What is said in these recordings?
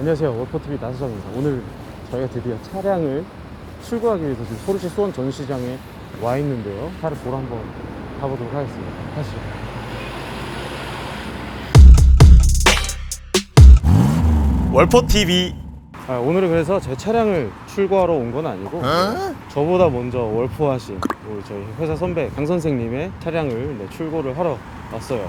안녕하세요. 월퍼TV 나수정입니다. 오늘 저희가 드디어 차량을 출고하기 위해서 지금 포르쉐 수원 전시장에 와 있는데요. 차를 보러 한번 가보도록 하겠습니다. 가시죠. 월포 TV 아, 오늘은 그래서 제 차량을 출고하러 온 건 아니고 저보다 먼저 월포하신 우리 저희 회사 선배 강 선생님의 차량을 네, 출고를 하러 왔어요.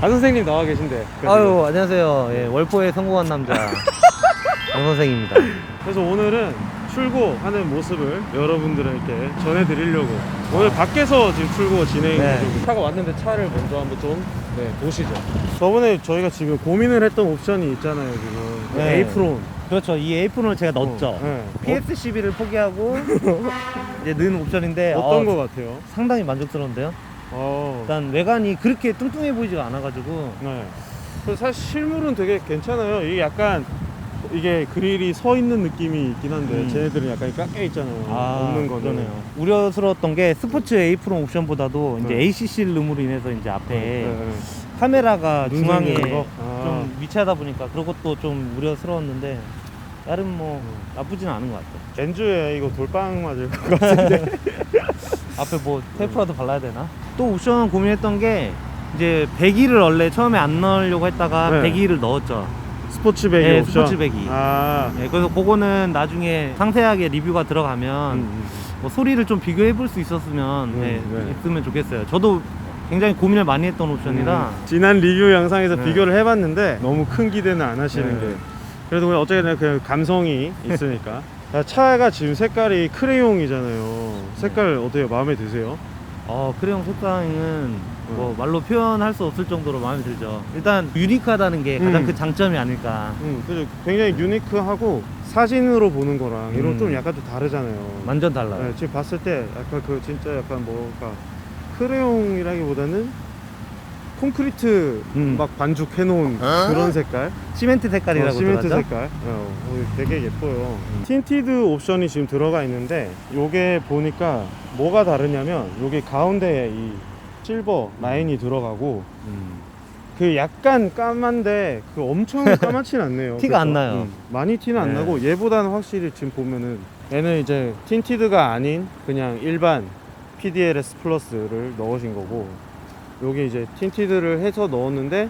강 선생님 나와 계신데. 그래서 아유 안녕하세요. 예, 월포에 성공한 남자 정 선생입니다. 그래서 오늘은 출고하는 모습을 여러분들에게 전해드리려고 오늘 밖에서 지금 출고 진행이 네. 차가 왔는데 차를 먼저 한번 좀 네, 보시죠 저번에 저희가 지금 고민을 했던 옵션이 있잖아요 지금 네. 에이프론 그렇죠. 이 에이프론을 제가 넣었죠. 어, 네. PS12를 포기하고 이제 넣은 옵션인데 어, 어떤 어, 거 같아요? 상당히 만족스러운데요. 어, 일단 외관이 그렇게 뚱뚱해 보이지가 않아가지고 네. 그래서 사실 실물은 되게 괜찮아요 이게 약간 이게 그릴이 서 있는 느낌이 있긴 한데 음. 쟤네들은 약간 깎여 있잖아요 없는 거는 그러네요. 우려스러웠던 게 스포츠 에이프론 옵션보다도 이제 네. ACC 룸으로 인해서 이제 앞에 네, 네. 카메라가 눈 중앙에 생기는 거? 아. 좀 위치하다 보니까 그런 것도 좀 우려스러웠는데 나름 뭐 음. 나쁘진 않은 것 같아요. 엔주에 이거 돌빵 맞을 것 같은데 앞에 뭐 테이프라도 발라야 되나? 또 옵션 고민했던 게 이제 배기를 원래 처음에 안 넣으려고 했다가 네. 배기를 넣었죠. 스포츠 배기 네, 옵션 스포츠 배기. 아 네, 그래서 그거는 나중에 상세하게 리뷰가 들어가면 음, 음. 뭐 소리를 좀 비교해 볼 수 있었으면 음, 네, 네. 있으면 좋겠어요. 저도 굉장히 고민을 많이 했던 옵션이라 음, 지난 리뷰 영상에서 네. 비교를 해봤는데 너무 큰 기대는 안 하시는 네. 게 그래도 그냥 어쨌든 그 감성이 있으니까 아, 차가 지금 색깔이 크레용이잖아요 색깔 어때요 마음에 드세요? 어, 크레용 색상은 뭐 음. 말로 표현할 수 없을 정도로 마음에 들죠. 일단 유니크하다는 게 가장 음. 그 장점이 아닐까. 음, 그죠 굉장히 유니크하고 사진으로 보는 거랑 이런 음. 좀 약간 좀 다르잖아요 완전 달라요. 네, 지금 봤을 때 약간 그 진짜 약간 뭐랄까 크레용이라기보다는 콘크리트 음. 막 반죽해 놓은 그런 색깔 시멘트 색깔이라고 어, 시멘트 들었죠? 색깔 어, 어, 되게 예뻐요 틴티드 옵션이 지금 들어가 있는데 요게 보니까 뭐가 다르냐면 요게 가운데에 이 실버 라인이 들어가고 음. 그 약간 까만데 그 엄청 까맣진 않네요 티가 안? 나요. 음, 많이 티는 안 네. 나고 얘보다는 확실히 지금 보면은 얘는 이제 틴티드가 아닌 그냥 일반 PDLS 플러스를 넣으신 거고 여기 이제 틴티드를 해서 넣었는데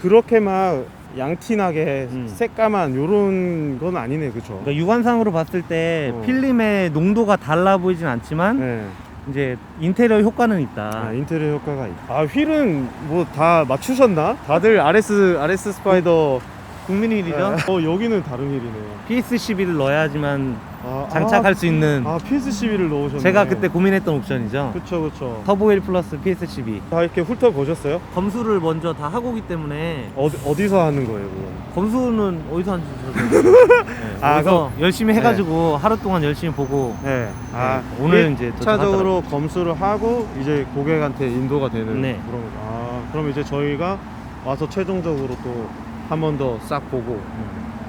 그렇게 막 양티나게 음. 새까만 요런 건 아니네 그쵸? 그러니까 육안상으로 봤을 때 어. 필름의 농도가 달라 보이진 않지만 네. 이제 인테리어 효과는 있다. 아, 인테리어 효과가 있. 아 휠은 뭐 다 맞추셨나? 다들 RS RS 스파이더 국민일이죠. 어 여기는 다른 휠이네요. PS12를 넣어야지만 아, 장착할 수 있는 아 PS12를 넣으셨네. 제가 그때 고민했던 옵션이죠. 그쵸 그쵸. 터보 1 플러스 PS12 다 이렇게 훑어 보셨어요? 검수를 먼저 다 하고 오기 때문에 어디 어디서 하는 거예요, 그거? 검수는 어디서 하는지 저도 네, 아, 어디서 열심히 해가지고 하루 동안 열심히 보고 네. 아 네, 오늘 이제 차적으로 검수를 하고 이제 고객한테 인도가 되는 네. 그런 거. 아 그럼 이제 저희가 와서 최종적으로 또 한 번 더 싹 보고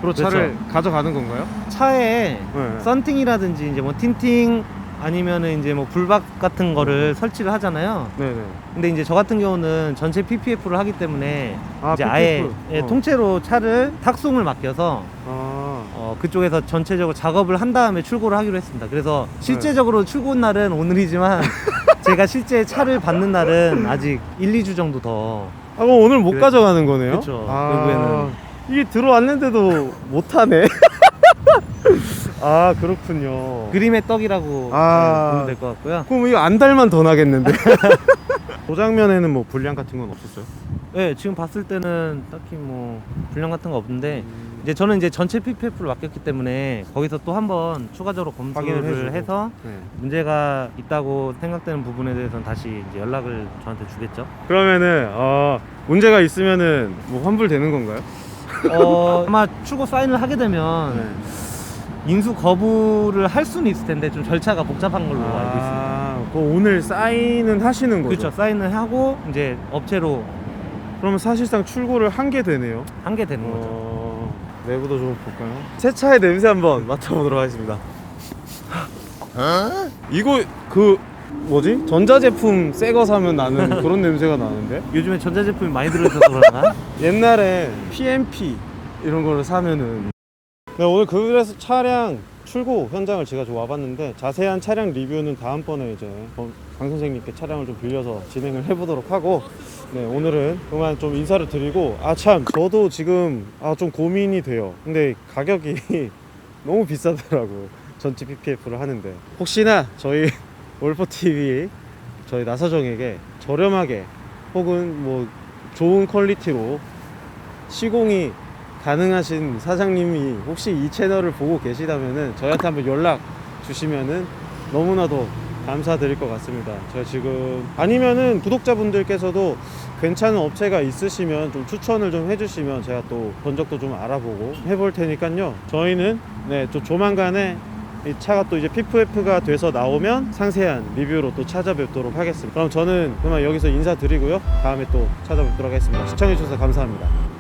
그리고 그렇죠. 차를 가져가는 건가요? 차에 네. 썬팅이라든지 이제 뭐 틴팅 아니면은 이제 뭐 불박 같은 거를 설치를 하잖아요. 네네. 근데 이제 저 같은 경우는 전체 PPF를 하기 때문에 아, 이제 아예 PPF. 예, 어. 통째로 차를 탁송을 맡겨서 아 어, 그쪽에서 전체적으로 작업을 한 다음에 출고를 하기로 했습니다. 그래서 실제적으로 출고 날은 오늘이지만 제가 실제 차를 받는 날은 아직 1, 2주 정도 더 아, 그럼 오늘 못 그래. 가져가는 거네요? 그쵸. 아. 이게 들어왔는데도 못하네. 아, 그렇군요. 그림의 떡이라고 아. 네, 보면 될 것 같고요. 그럼 이거 안 달만 더 나겠는데? 도장면에는 뭐 불량 같은 건 없었어요? 네, 지금 봤을 때는 딱히 뭐 불량 같은 거 없는데 이제 저는 이제 전체 PPF를 맡겼기 때문에 거기서 또 한번 추가적으로 해주고. 해서 네. 문제가 있다고 생각되는 부분에 대해서는 다시 이제 연락을 저한테 주겠죠. 그러면은, 어, 문제가 있으면은 뭐 환불되는 건가요? 어, 아마 출고 사인을 하게 되면 네. 인수 거부를 할 수는 있을 텐데 좀 절차가 복잡한 걸로 알고 있습니다. 아, 그 오늘 사인은 하시는 거죠? 그렇죠. 사인을 하고 이제 업체로 그러면 사실상 출고를 한 게 되네요. 한 게 되는 거죠. 어, 내부도 좀 볼까요? 새 차의 냄새 한번 맡아보도록 하겠습니다. 이거 그 뭐지? 전자제품 새 거 사면 나는 그런 냄새가 나는데? 요즘에 전자제품이 많이 들어있어서 그런가? 옛날에 PMP 이런 거를 사면은 네, 오늘 그래서 차량 출고 현장을 제가 좀 와봤는데 자세한 차량 리뷰는 다음번에 이제 어, 강 선생님께 차량을 좀 빌려서 진행을 해보도록 하고 네 오늘은 그만 좀 인사를 드리고 아 참 저도 지금 아 좀 고민이 돼요. 근데 가격이 너무 비싸더라고 전체 PPF를 하는데. 혹시나 저희 월퍼TV 저희 나서정에게 저렴하게 혹은 뭐 좋은 퀄리티로 시공이 가능하신 사장님이 혹시 이 채널을 보고 계시다면은 저희한테 한번 연락 주시면은 너무나도 감사드릴 것 같습니다. 제가 지금 아니면은 구독자분들께서도 괜찮은 업체가 있으시면 좀 추천을 좀 해주시면 제가 또 번적도 좀 알아보고 해볼 테니까요. 저희는 네, 좀 조만간에 이 차가 또 이제 PFF가 돼서 나오면 상세한 리뷰로 또 찾아뵙도록 하겠습니다. 그럼 저는 그만 여기서 인사드리고요. 다음에 또 찾아뵙도록 하겠습니다. 시청해주셔서 감사합니다.